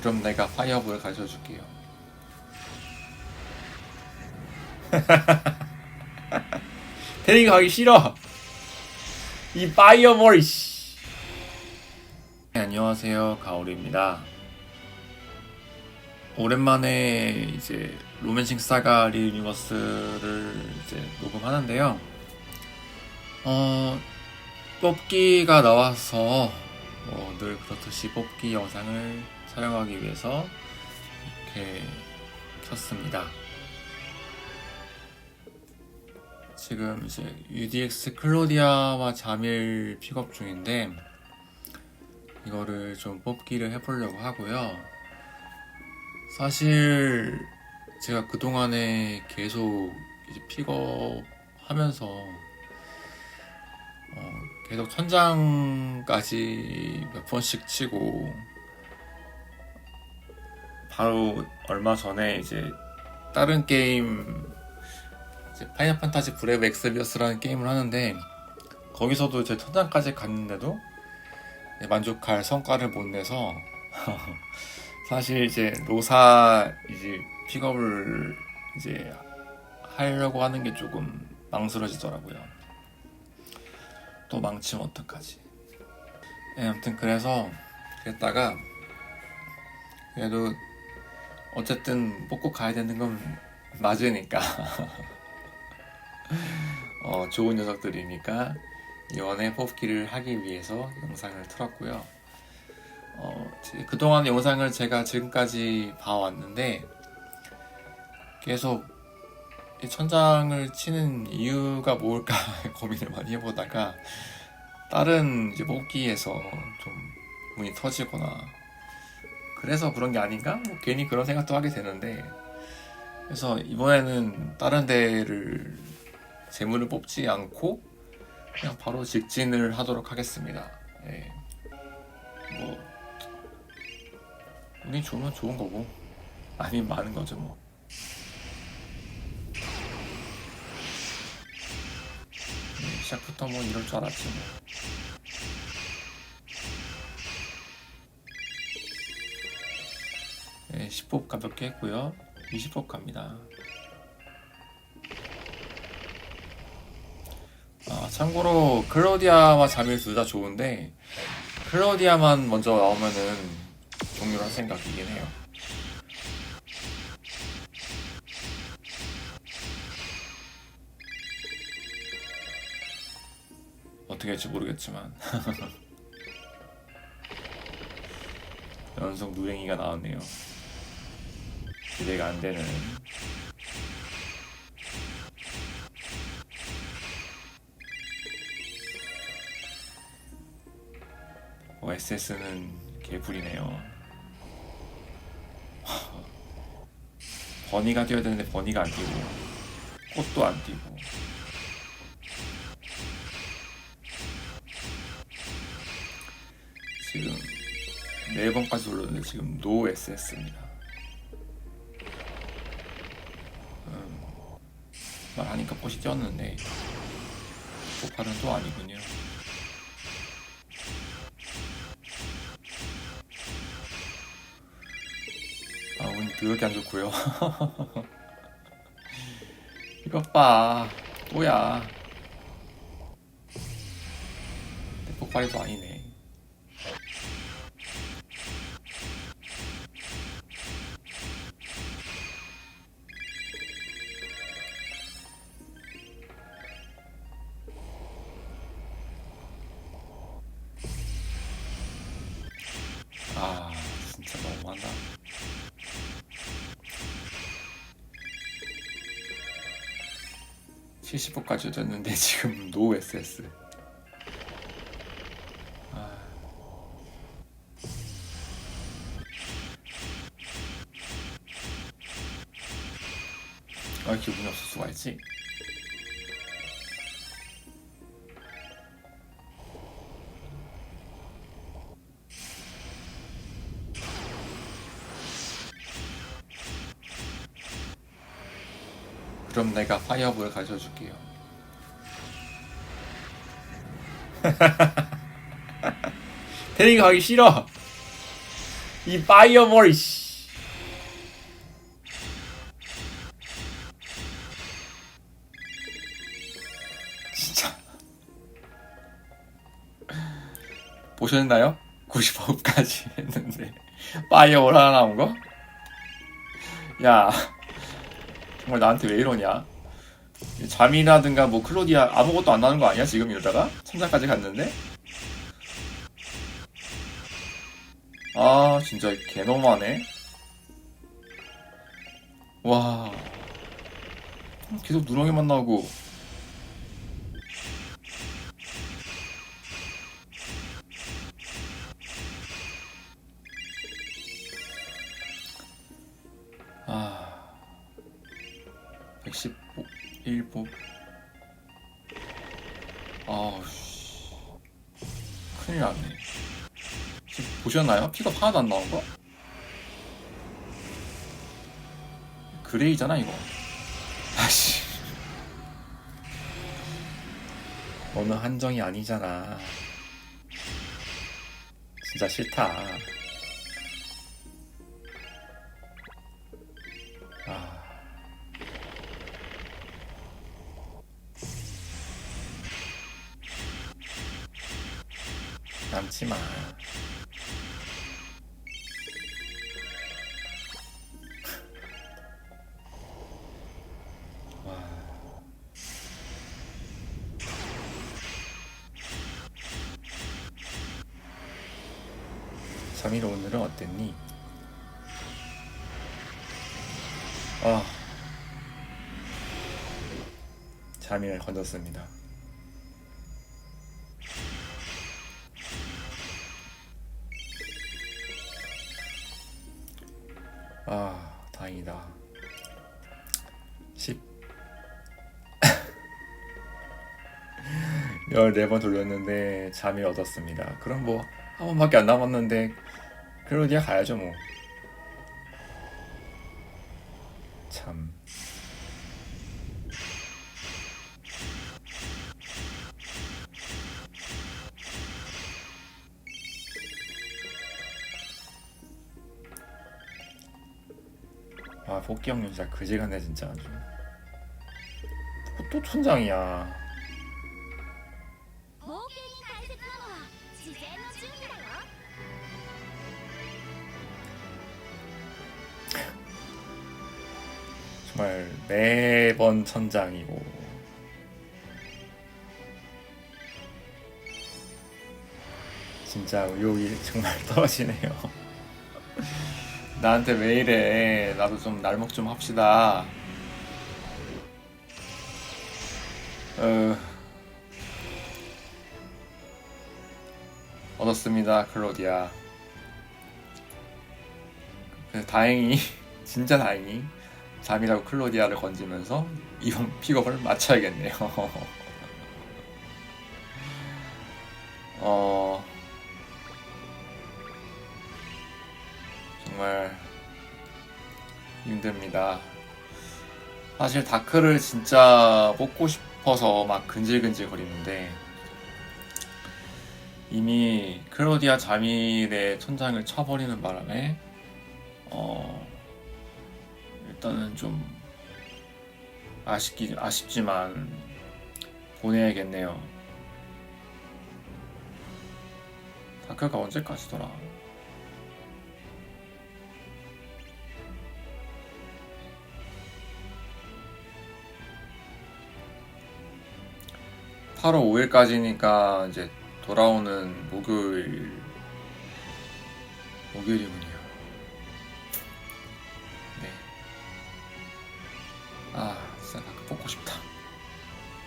그럼 내가 파이어볼 가르쳐 줄게요. 데리고 가기 싫어. 이 파이어볼 씨. 네, 안녕하세요 가오리입니다. 오랜만에 이제 로맨싱 사가 리 유니버스를 이제 녹음하는데요. 어 뽑기가 나와서 뭐 늘 그렇듯이 뽑기 영상을 촬영하기 위해서 이렇게 켰습니다. 지금 이제 UDX 클로디아와 자밀 픽업 중인데 이거를 좀 뽑기를 해보려고 하고요. 사실 제가 그동안에 계속 이제 픽업 하면서 어, 계속 천장까지 몇 번씩 치고 바로 얼마 전에 이제 다른 게임 파이널 판타지 브레이브 엑스비어스라는 게임을 하는데 거기서도 제 천장까지 갔는데도 만족할 성과를 못 내서 사실 이제 로사 이제 픽업을 이제 하려고 하는 게 조금 망설여지더라고요. 또 망치면 어떡하지? 네, 아무튼 그래서 그랬다가 그래도 어쨌든 뽑고 가야 되는 건 맞으니까 어, 좋은 녀석들이니까 이번에 뽑기를 하기 위해서 영상을 틀었고요. 어, 제- 그동안 영상을 제가 지금까지 봐왔는데 계속 이 천장을 치는 이유가 뭘까 고민을 많이 해보다가 다른 이제 뽑기에서 좀 문이 터지거나 그래서 그런 게 아닌가? 뭐 괜히 그런 생각도 하게 되는데 그래서 이번에는 다른 데를 재물을 뽑지 않고 그냥 바로 직진을 하도록 하겠습니다. 예. 뭐 운이 좋으면 좋은 거고 아니면 많은 거죠 뭐. 예, 시작부터 뭐 이럴 줄 알았지 뭐. 10법 가볍게 했고요. 20법 갑니다. 아, 참고로 클로디아와 자밀 둘 다 좋은데 클로디아만 먼저 나오면은 종료를 할 생각이긴 해요. 어떻게 할지 모르겠지만 연속 누랭이가 나왔네요. 기대가 안 되는 OSS는 개불이네요. 버니가 뛰어야 되는데 버니가 안 뛰고 꽃도 안 뛰고 지금 네 번까지 올렸는데 지금 노 SS입니다. 말하니까 꽃이 뛰었는데 폭발은 또 아니군요. 아, 운이 더럽게 안 좋고요. 이것 봐. 또야. 내 폭발이도 아니네. 70%까지 줬는데 지금 노 SS 아... 아, 기분이 없을 수가 있지? 그럼 내가 파이어볼 가르쳐 줄게요. 데리고 가기 싫어. 이 파이어볼 씨. 진짜 보셨나요? 90호까지 했는데 파이어볼 하나 나온 거? 야 정말 나한테 왜 이러냐? 잠이라든가 뭐 클로디아 아무것도 안 나는 거 아니야 지금 이러다가? 천장까지 갔는데? 아 진짜 개너무하네. 와. 계속 누렁이만 나오고 111보 아우 씨. 큰일 났네. 지금 보셨나요? 픽업 하나도 안 나온 거? 그레이잖아 이거. 아씨. 어느 한정이 아니잖아. 진짜 싫다 마. 와. 3일 오늘은 어땠니? 아. 잠을 건졌습니다. 아, 다행이다. 10. 14번 돌렸는데 잠이 얻었습니다. 그럼 뭐, 한 번밖에 안 남았는데, 클로디아 가야죠, 뭐. 참. 아 복귀 확률 그 진짜 그지간네 진짜 아주 또 천장이야. 정말 매번 천장이고. 진짜 의욕이 정말 떨어지네요. 나한테 왜 이래? 나도 좀 날먹 좀 합시다. 어... 얻었습니다, 클로디아. 다행히, 진짜 다행히 잠이라고 클로디아를 건지면서 이번 픽업을 맞춰야겠네요. 어 정말 힘듭니다. 사실 다크를 진짜 뽑고 싶어서 막 근질근질 거리는데 이미 클로디아 자밀의 천장을 쳐버리는 바람에 어 일단은 좀 아쉽기 아쉽지만 보내야겠네요. 다크가 언제까지더라? 8월 5일까지니까 이제 돌아오는 목요일 목요일이군요. 네. 아, 진짜 나 뽑고 싶다.